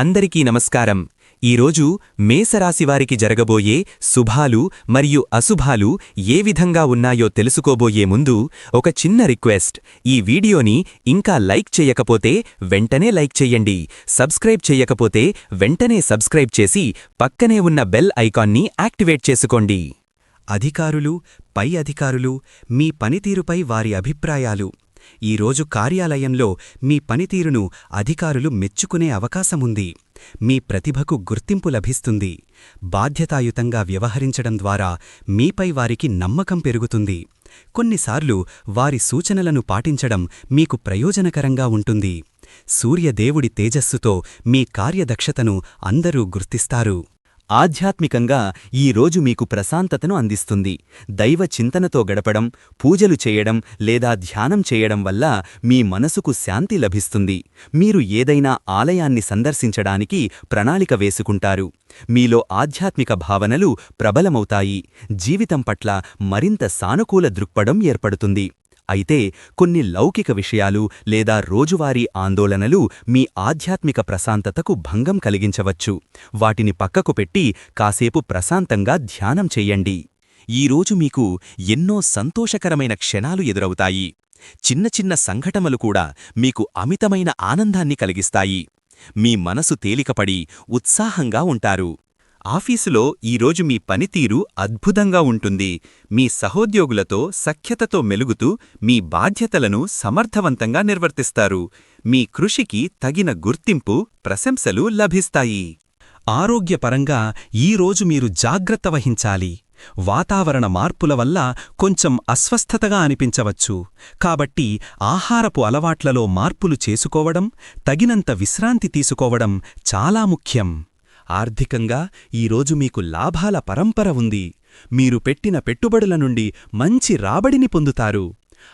అందరికీ నమస్కారం. ఈరోజు మేసరాశివారికి జరగబోయే శుభాలు మరియు అశుభాలు ఏ విధంగా ఉన్నాయో తెలుసుకోబోయే ముందు ఒక చిన్న రిక్వెస్ట్. ఈ వీడియోని ఇంకా లైక్ చేయకపోతే వెంటనే లైక్ చెయ్యండి సబ్స్క్రైబ్ చేయకపోతే వెంటనే సబ్స్క్రైబ్ చేసి పక్కనే ఉన్న బెల్ ఐకాన్ని యాక్టివేట్ చేసుకోండి. అధికారులు పై అధికారులు మీ పనితీరుపై వారి అభిప్రాయాలు ఈరోజు కార్యాలయంలో మీ పనితీరును అధికారులు మెచ్చుకునే అవకాశముంది. మీ ప్రతిభకు గుర్తింపు లభిస్తుంది. బాధ్యతాయుతంగా వ్యవహరించడం ద్వారా మీపై వారికి నమ్మకం పెరుగుతుంది. కొన్నిసార్లు వారి సూచనలను పాటించడం మీకు ప్రయోజనకరంగా ఉంటుంది. సూర్యదేవుడి తేజస్సుతో మీ కార్యదక్షతను అందరూ గుర్తిస్తారు. ఆధ్యాత్మికంగా ఈ రోజు మీకు ప్రశాంతతను అందిస్తుంది. దైవ చింతనతో గడపడం పూజలు చేయడం లేదా ధ్యానం చేయడం వల్ల మీ మనసుకు శాంతి లభిస్తుంది. మీరు ఏదైనా ఆలయాన్ని సందర్శించడానికి ప్రణాళిక వేసుకుంటారు. మీలో ఆధ్యాత్మిక భావనలు ప్రబలమవుతాయి. జీవితం పట్ల మరింత సానుకూల దృక్పథం ఏర్పడుతుంది. అయితే కొన్ని లౌకిక విషయాలు లేదా రోజువారీ ఆందోళనలు మీ ఆధ్యాత్మిక ప్రశాంతతకు భంగం కలిగించవచ్చు. వాటిని పక్కకు పెట్టి కాసేపు ప్రశాంతంగా ధ్యానం చెయ్యండి ఈరోజు మీకు ఎన్నో సంతోషకరమైన క్షణాలు ఎదురవుతాయి. చిన్న చిన్న సంఘటనలు కూడా మీకు అమితమైన ఆనందాన్ని కలిగిస్తాయి. మీ మనసు తేలికపడి ఉత్సాహంగా ఉంటారు. ఆఫీసులో ఈరోజు మీ పనితీరు అద్భుతంగా ఉంటుంది. మీ సహోద్యోగులతో సఖ్యతతో మెలుగుతూ మీ బాధ్యతలను సమర్థవంతంగా నిర్వర్తిస్తారు. మీ కృషికి తగిన గుర్తింపు ప్రశంసలు లభిస్తాయి. ఆరోగ్యపరంగా ఈరోజు మీరు జాగ్రత్త వహించాలి. వాతావరణ మార్పుల వల్ల కొంచెం అస్వస్థతగా అనిపించవచ్చు. కాబట్టి ఆహారపు అలవాట్లలో మార్పులు చేసుకోవడం తగినంత విశ్రాంతి తీసుకోవడం చాలా ముఖ్యం. ఆర్థికంగా ఈరోజు మీకు లాభాల పరంపర ఉంది. మీరు పెట్టిన పెట్టుబడుల నుండి మంచి రాబడిని పొందుతారు.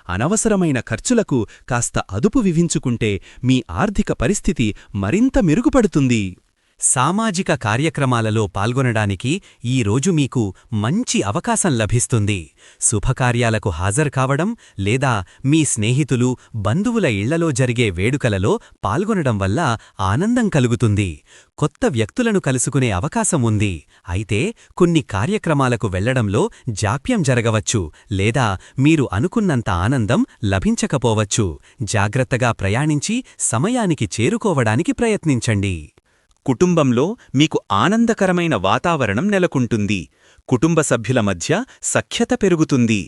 అనవసరమైన ఖర్చులకు కాస్త అదుపు వివించుకుంటే మీ ఆర్థిక పరిస్థితి మరింత మెరుగుపడుతుంది. సామాజిక కార్యక్రమాలలో పాల్గొనడానికి ఈ రోజు మీకు మంచి అవకాశం లభిస్తుంది. శుభకార్యాలకు హాజరు కావడం లేదా మీ స్నేహితులు బంధువుల ఇళ్ళలో జరిగే వేడుకలలో పాల్గొనడం వల్ల ఆనందం కలుగుతుంది. కొత్త వ్యక్తులను కలుసుకునే అవకాశం ఉంది. అయితే కొన్ని కార్యక్రమాలకు వెళ్ళడంలో జాప్యం జరగవచ్చు లేదా మీరు అనుకున్నంత ఆనందం లభించకపోవచ్చు. జాగ్రత్తగా ప్రయాణించి సమయానికి చేరుకోవడానికి ప్రయత్నించండి. కుటుంబంలో మీకు ఆనందకరమైన వాతావరణం నెలకొంటుంది. కుటుంబ సభ్యుల మధ్య సఖ్యత పెరుగుతుంది.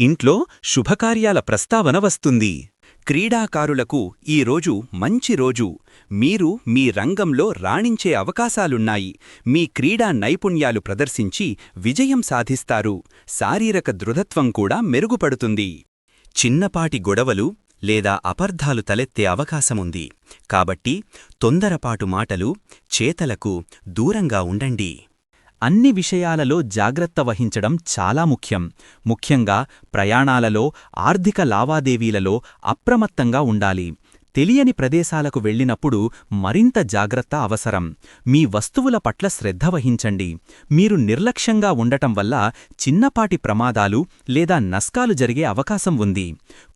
ఇంట్లో శుభకార్యాల ప్రస్తావన వస్తుంది. క్రీడాకారులకు ఈ రోజు మంచి రోజు. మీరు మీ రంగంలో రాణించే అవకాశాలున్నాయి. మీ క్రీడా నైపుణ్యాలు ప్రదర్శించి విజయం సాధిస్తారు. శారీరక దృఢత్వం కూడా మెరుగుపడుతుంది. చిన్నపాటి గొడవలు లేదా అపర్ధాలు తలెత్తే అవకాశముంది. కాబట్టి తొందరపాటు మాటలు చేతలకు దూరంగా ఉండండి. అన్ని విషయాలలో జాగ్రత్త వహించడం చాలా ముఖ్యం. ముఖ్యంగా ప్రయాణాలలో ఆర్థిక లావాదేవీలలో అప్రమత్తంగా ఉండాలి. తెలియని ప్రదేశాలకు వెళ్ళినప్పుడు మరింత జాగ్రత్త అవసరం. మీ వస్తువుల పట్ల శ్రద్ధ వహించండి. మీరు నిర్లక్ష్యంగా ఉండటం వల్ల చిన్నపాటి ప్రమాదాలు లేదా నష్టాలు జరిగే అవకాశం ఉంది.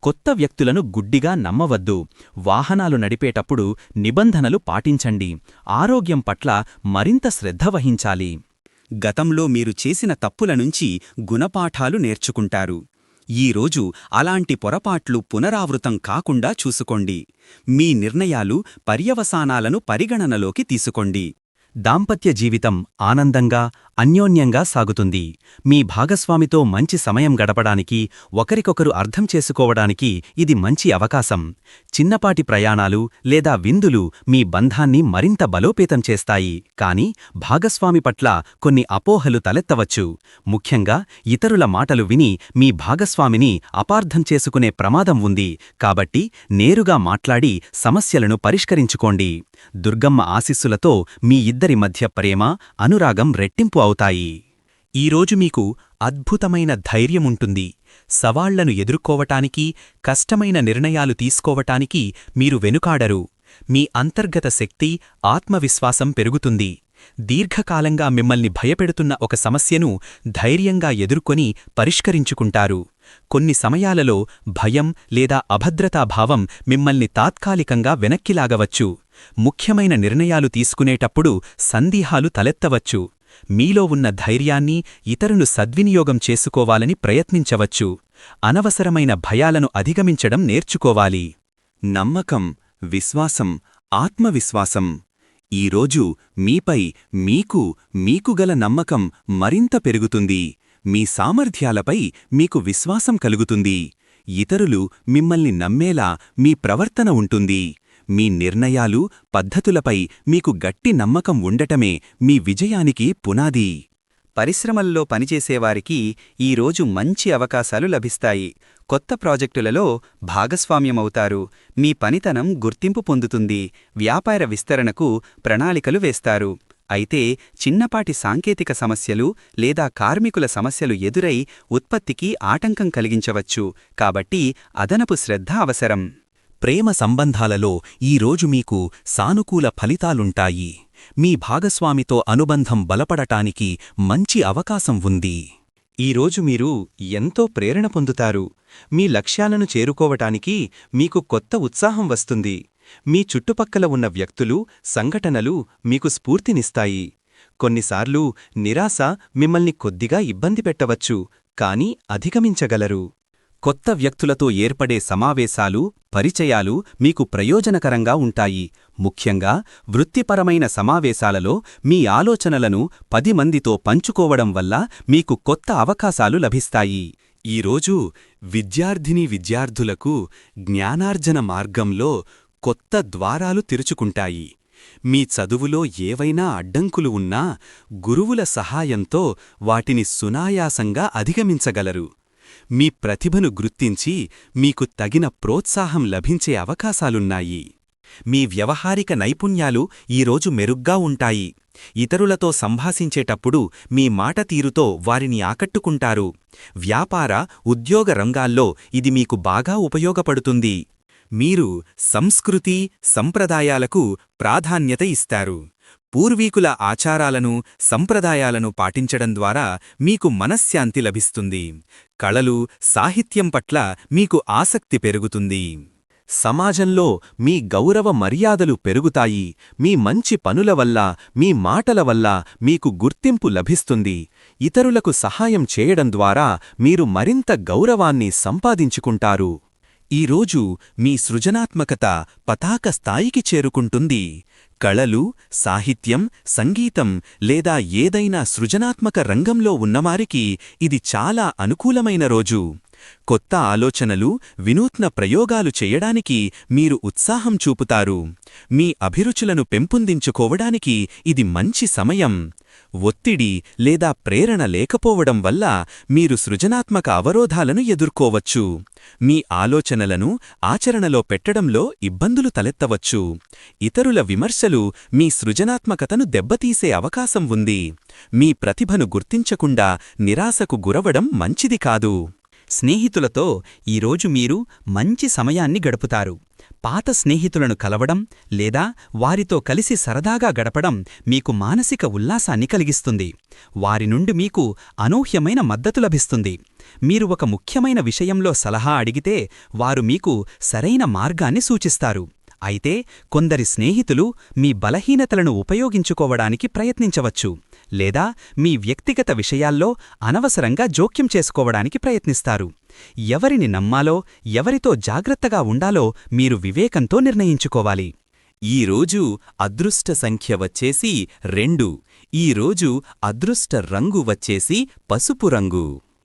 కొత్త వ్యక్తులను గుడ్డిగా నమ్మవద్దు. వాహనాలు నడిపేటప్పుడు నిబంధనలు పాటించండి. ఆరోగ్యం పట్ల మరింత శ్రద్ధ వహించాలి. గతంలో మీరు చేసిన తప్పుల నుంచి గుణపాఠాలు నేర్చుకుంటారు. ఈరోజు అలాంటి పొరపాట్లు పునరావృతం కాకుండా చూసుకోండి. మీ నిర్ణయాలు పర్యవసానాలను పరిగణనలోకి తీసుకోండి. దాంపత్య జీవితం ఆనందంగా అన్యోన్యంగా సాగుతుంది. మీ భాగస్వామితో మంచి సమయం గడపడానికి ఒకరికొకరు అర్థం చేసుకోవడానికి ఇది మంచి అవకాశం. చిన్నపాటి ప్రయాణాలు లేదా విందులు మీ బంధాన్ని మరింత బలోపేతం చేస్తాయి. కాని భాగస్వామి పట్ల కొన్ని అపోహలు తలెత్తవచ్చు. ముఖ్యంగా ఇతరుల మాటలు విని మీ భాగస్వామిని అపార్థం చేసుకునే ప్రమాదం ఉంది. కాబట్టి నేరుగా మాట్లాడి సమస్యలను పరిష్కరించుకోండి. దుర్గమ్మ ఆశిస్సులతో మీ ఇద్దరి మధ్య ప్రేమ అనురాగం రెట్టింపు అవుతాయి. ఈరోజు మీకు అద్భుతమైన ధైర్యముంటుంది. సవాళ్ళను ఎదుర్కోవటానికి కష్టమైన నిర్ణయాలు తీసుకోవటానికి మీరు వెనుకాడరు. మీ అంతర్గత శక్తి ఆత్మవిశ్వాసం పెరుగుతుంది. దీర్ఘకాలంగా మిమ్మల్ని భయపెడుతున్న ఒక సమస్యను ధైర్యంగా ఎదుర్కొని పరిష్కరించుకుంటారు. కొన్ని సమయాలలో భయం లేదా అభద్రతాభావం మిమ్మల్ని తాత్కాలికంగా వెనక్కిలాగవచ్చు ముఖ్యమైన నిర్ణయాలు తీసుకునేటప్పుడు సందేహాలు తలెత్తవచ్చు. మీలో ఉన్న ధైర్యాన్ని ఇతరులు సద్వినియోగం చేసుకోవాలని ప్రయత్నించవచ్చు. అనవసరమైన భయాలను అధిగమించడం నేర్చుకోవాలి. నమ్మకం విశ్వాసం ఆత్మవిశ్వాసం. ఈరోజు మీపై మీకు మీకు గల నమ్మకం మరింత పెరుగుతుంది. మీ సామర్థ్యాలపై మీకు విశ్వాసం కలుగుతుంది. ఇతరులు మిమ్మల్ని నమ్మేలా మీ ప్రవర్తన ఉంటుంది. మీ నిర్ణయాలు పద్ధతులపై మీకు గట్టి నమ్మకం ఉండటమే మీ విజయానికి పునాది. పరిశ్రమల్లో పనిచేసేవారికి ఈరోజు మంచి అవకాశాలు లభిస్తాయి. కొత్త ప్రాజెక్టులలో భాగస్వామ్యమవుతారు. మీ పనితనం గుర్తింపు పొందుతుంది. వ్యాపార విస్తరణకు ప్రణాళికలు వేస్తారు. అయితే చిన్నపాటి సాంకేతిక సమస్యలు లేదా కార్మికుల సమస్యలు ఎదురై ఉత్పత్తికి ఆటంకం కలిగించవచ్చు. కాబట్టి అదనపు శ్రద్ధ అవసరం. ప్రేమ సంబంధాలలో ఈరోజు మీకు సానుకూల ఫలితాలుంటాయి. మీ భాగస్వామితో అనుబంధం బలపడటానికి మంచి అవకాశం ఉంది. ఈరోజు మీరు ఎంతో ప్రేరణ పొందుతారు. మీ లక్ష్యాలను చేరుకోవటానికి మీకు కొత్త ఉత్సాహం వస్తుంది. మీ చుట్టుపక్కల ఉన్న వ్యక్తులు సంఘటనలు మీకు స్ఫూర్తినిస్తాయి. కొన్నిసార్లు నిరాశ మిమ్మల్ని కొద్దిగా ఇబ్బంది పెట్టవచ్చు కాని అధిగమించగలరు. కొత్త వ్యక్తులతో ఏర్పడే సమావేశాలు పరిచయాలు మీకు ప్రయోజనకరంగా ఉంటాయి. ముఖ్యంగా వృత్తిపరమైన సమావేశాలలో మీ ఆలోచనలను పది మందితో పంచుకోవడం వల్ల మీకు కొత్త అవకాశాలు లభిస్తాయి. ఈరోజు విద్యార్థిని విద్యార్థులకు జ్ఞానార్జన మార్గంలో కొత్త ద్వారాలు తెరుచుకుంటాయి. మీ చదువులో ఏవైనా అడ్డంకులు ఉన్నా గురువుల సహాయంతో వాటిని సునాయాసంగా అధిగమించగలరు. మీ ప్రతిభను గుర్తించి మీకు తగిన ప్రోత్సాహం లభించే అవకాశాలున్నాయి. మీ వ్యవహారిక నైపుణ్యాలు ఈరోజు మెరుగ్గా ఉంటాయి. ఇతరులతో సంభాషించేటప్పుడు మీ మాట తీరుతో వారిని ఆకట్టుకుంటారు. వ్యాపార ఉద్యోగ రంగాల్లో ఇది మీకు బాగా ఉపయోగపడుతుంది. మీరు సంస్కృతి సంప్రదాయాలకు ప్రాధాన్యత ఇస్తారు. పూర్వీకుల ఆచారాలను సంప్రదాయాలను పాటించడం ద్వారా మీకు మనశ్శాంతి లభిస్తుంది. కళలు సాహిత్యం పట్ల మీకు ఆసక్తి పెరుగుతుంది. సమాజంలో మీ గౌరవ మర్యాదలు పెరుగుతాయి. మీ మంచి పనుల వల్ల మీ మాటల వల్ల మీకు గుర్తింపు లభిస్తుంది. ఇతరులకు సహాయం చేయడం ద్వారా మీరు మరింత గౌరవాన్ని సంపాదించుకుంటారు. ఈరోజు మీ సృజనాత్మకత పతాక స్థాయికి చేరుకుంటుంది. కళలు సాహిత్యం సంగీతం లేదా ఏదైనా సృజనాత్మక రంగంలో ఉన్నవారికి ఇది చాలా అనుకూలమైన రోజు. కొత్త ఆలోచనలు వినూత్న ప్రయోగాలు చేయడానికి మీరు ఉత్సాహం చూపుతారు. మీ అభిరుచులను పెంపొందించుకోవడానికి ఇది మంచి సమయం. ఒత్తిడి లేదా ప్రేరణ లేకపోవడం వల్ల మీరు సృజనాత్మక అవరోధాలను ఎదుర్కోవచ్చు. మీ ఆలోచనలను ఆచరణలో పెట్టడంలో ఇబ్బందులు తలెత్తవచ్చు. ఇతరుల విమర్శలు మీ సృజనాత్మకతను దెబ్బతీసే అవకాశం ఉంది. మీ ప్రతిభను గుర్తించకుండా నిరాశకు గురవడం మంచిది కాదు. స్నేహితులతో ఈరోజు మీరు మంచి సమయాన్ని గడుపుతారు. పాత స్నేహితులను కలవడం లేదా వారితో కలిసి సరదాగా గడపడం మీకు మానసిక ఉల్లాసాన్ని కలిగిస్తుంది. వారి నుండి మీకు అనూహ్యమైన మద్దతు లభిస్తుంది. మీరు ఒక ముఖ్యమైన విషయంలో సలహా అడిగితే వారు మీకు సరైన మార్గాన్ని సూచిస్తారు. అయితే కొందరి స్నేహితులు మీ బలహీనతలను ఉపయోగించుకోవడానికి ప్రయత్నించవచ్చు లేదా మీ వ్యక్తిగత విషయాల్లో అనవసరంగా జోక్యం చేసుకోవడానికి ప్రయత్నిస్తారు. ఎవరిని నమ్మాలో ఎవరితో జాగ్రత్తగా ఉండాలో మీరు వివేకంతో నిర్ణయించుకోవాలి. ఈరోజు అదృష్ట సంఖ్య వచ్చేసి రెండు. ఈరోజు అదృష్ట రంగు వచ్చేసి పసుపు రంగు.